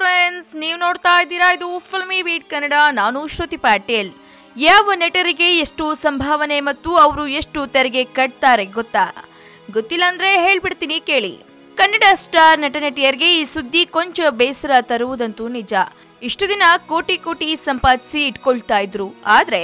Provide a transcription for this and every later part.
Friends ನೀವು ನೋಡ್ತಾ ಇದ್ದೀರಾ? ಇದು ಫಿಲ್ಮಿ ಬೀಟ್ ಕನ್ನಡ. ನಾನು ಶ್ರುತಿ ಪಾಟೀಲ್. ಯಾವ ನಟರಿಗೆ ಎಷ್ಟು ಸಂಭಾವನೆ ಮತ್ತು ಅವರು ಎಷ್ಟು ತೆರಿಗೆ ಕಟ್ತಾರೆ ಗೊತ್ತಾ? ಗೊತ್ತಿಲ್ಲ ಅಂದ್ರೆ ಹೇಳ್ಬಿಡ್ತೀನಿ, ಕೇಳಿ. ಕನ್ನಡ ಸ್ಟಾರ್ ನಟ ನಟಿಯರಿಗೆ ಈ ಸುದ್ದಿ ಕೊಂಚ ಬೇಸರ ತರುವುದಂತೂ ನಿಜ. ಇಷ್ಟು ದಿನ ಕೋಟಿ ಕೋಟಿ ಸಂಪಾದಿಸಿ ಇಟ್ಕೊಳ್ತಾ ಇದ್ರು. ಆದ್ರೆ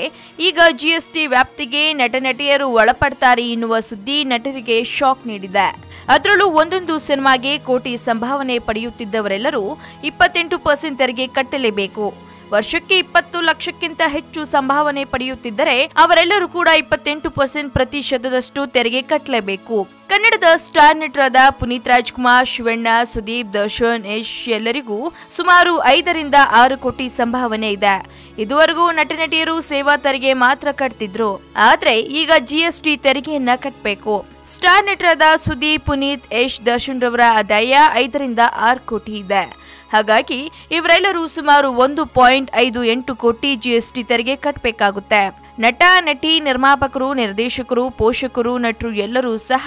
ಈಗ ಜಿ ಎಸ್ ಟಿ ವ್ಯಾಪ್ತಿಗೆ ನಟ ನಟಿಯರು ಒಳಪಡ್ತಾರೆ ಎನ್ನುವ ಸುದ್ದಿ ನಟರಿಗೆ ಶಾಕ್ ನೀಡಿದೆ. ಅದರಲ್ಲೂ ಒಂದೊಂದು ಸಿನಿಮಾಗೆ ಕೋಟಿ ಸಂಭಾವನೆ ಪಡೆಯುತ್ತಿದ್ದವರೆಲ್ಲರೂ ಇಪ್ಪತ್ತೆಂಟು ಪರ್ಸೆಂಟ್ ತೆರಿಗೆ ಕಟ್ಟಲೇಬೇಕು. ವರ್ಷಕ್ಕೆ ಇಪ್ಪತ್ತು ಲಕ್ಷಕ್ಕಿಂತ ಹೆಚ್ಚು ಸಂಭಾವನೆ ಪಡೆಯುತ್ತಿದ್ದರೆ ಅವರೆಲ್ಲರೂ ಕೂಡ ಇಪ್ಪತ್ತೆಂಟು ಪರ್ಸೆಂಟ್ ಪ್ರತಿಶತದಷ್ಟು ತೆರಿಗೆ ಕಟ್ಟಲೇಬೇಕು. ಕನ್ನಡದ ಸ್ಟಾರ್ ನಟರಾದ ಪುನೀತ್ ರಾಜ್ಕುಮಾರ್, ಶಿವಣ್ಣ, ಸುದೀಪ್, ದರ್ಶನ್, ಯಶ್ ಎಲ್ಲರಿಗೂ ಸುಮಾರು ಐದರಿಂದ ಆರು ಕೋಟಿ ಸಂಭಾವನೆ ಇದೆ. ಇದುವರೆಗೂ ನಟ ನಟಿಯರು ಸೇವಾ ತೆರಿಗೆ ಮಾತ್ರ ಕಟ್ತಿದ್ರು. ಆದ್ರೆ ಈಗ ಜಿಎಸ್ಟಿ ತೆರಿಗೆಯನ್ನ ಕಟ್ಟಬೇಕು ಸ್ಟಾರ್ ನಟರಾದ ಸುದೀಪ್, ಪುನೀತ್, ಯಶ್, ದರ್ಶನ್ ರವರ ಆದಾಯ ಐದರಿಂದ ಆರು ಕೋಟಿ ಇದೆ. ಹಾಗಾಗಿ ಇವರೆಲ್ಲರೂ ಸುಮಾರು ಒಂದು ಪಾಯಿಂಟ್ ಐದು ಎಂಟು ಕೋಟಿ ಜಿಎಸ್ಟಿ ತೆರಿಗೆ ಕಟ್ಟಬೇಕಾಗುತ್ತೆ ನಟ ನಟಿ ನಿರ್ಮಾಪಕರು ನಿರ್ದೇಶಕರು ಪೋಷಕರು ನಟರು ಎಲ್ಲರೂ ಸಹ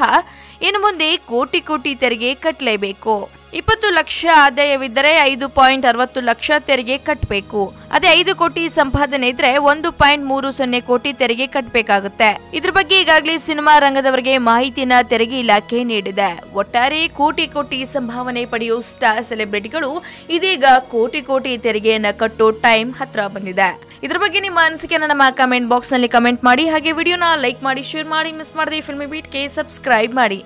ಇನ್ನು ಮುಂದೆ ಕೋಟಿ ಕೋಟಿ ತೆರಿಗೆ ಕಟ್ಟಲೇಬೇಕು ಇಪ್ಪತ್ತು ಲಕ್ಷ ಆದಾಯವಿದ್ದರೆ ಐದು ಪಾಯಿಂಟ್ ಅರವತ್ತು ಲಕ್ಷ ತೆರಿಗೆ ಕಟ್ಟಬೇಕು ಅದೇ ಐದು ಕೋಟಿ ಸಂಪಾದನೆ ಇದ್ರೆ ಒಂದು ಪಾಯಿಂಟ್ ಮೂರು ಸೊನ್ನೆ ಕೋಟಿ ತೆರಿಗೆ ಕಟ್ಟಬೇಕಾಗುತ್ತೆ ಇದ್ರ ಬಗ್ಗೆ ಈಗಾಗಲೇ ಸಿನಿಮಾ ರಂಗದವರಿಗೆ ಮಾಹಿತಿನ ತೆರಿಗೆ ಇಲಾಖೆ ನೀಡಿದೆ. ಒಟ್ಟಾರೆ ಕೋಟಿ ಕೋಟಿ ಸಂಭಾವನೆ ಪಡೆಯೋ ಸ್ಟಾರ್ ಸೆಲೆಬ್ರಿಟಿಗಳು ಇದೀಗ ಕೋಟಿ ಕೋಟಿ ತೆರಿಗೆಯನ್ನ ಕಟ್ಟೋ ಟೈಮ್ ಹತ್ರ ಬಂದಿದೆ. ಇದ್ರ ಬಗ್ಗೆ ನಿಮ್ಮ ಅನಿಸಿಕೆನ ನಮ್ಮ ಕಮೆಂಟ್ ಬಾಕ್ಸ್ನಲ್ಲಿ ಕಮೆಂಟ್ ಮಾಡಿ, ಹಾಗೆ ವಿಡಿಯೋನ ಲೈಕ್ ಮಾಡಿ, ಶೇರ್ ಮಾಡಿ, ಮಿಸ್ ಮಾಡದೆ ಫಿಲ್ಮಿ ಬೀಟ್ಗೆ ಸಬ್ಸ್ಕ್ರೈಬ್ ಮಾಡಿ.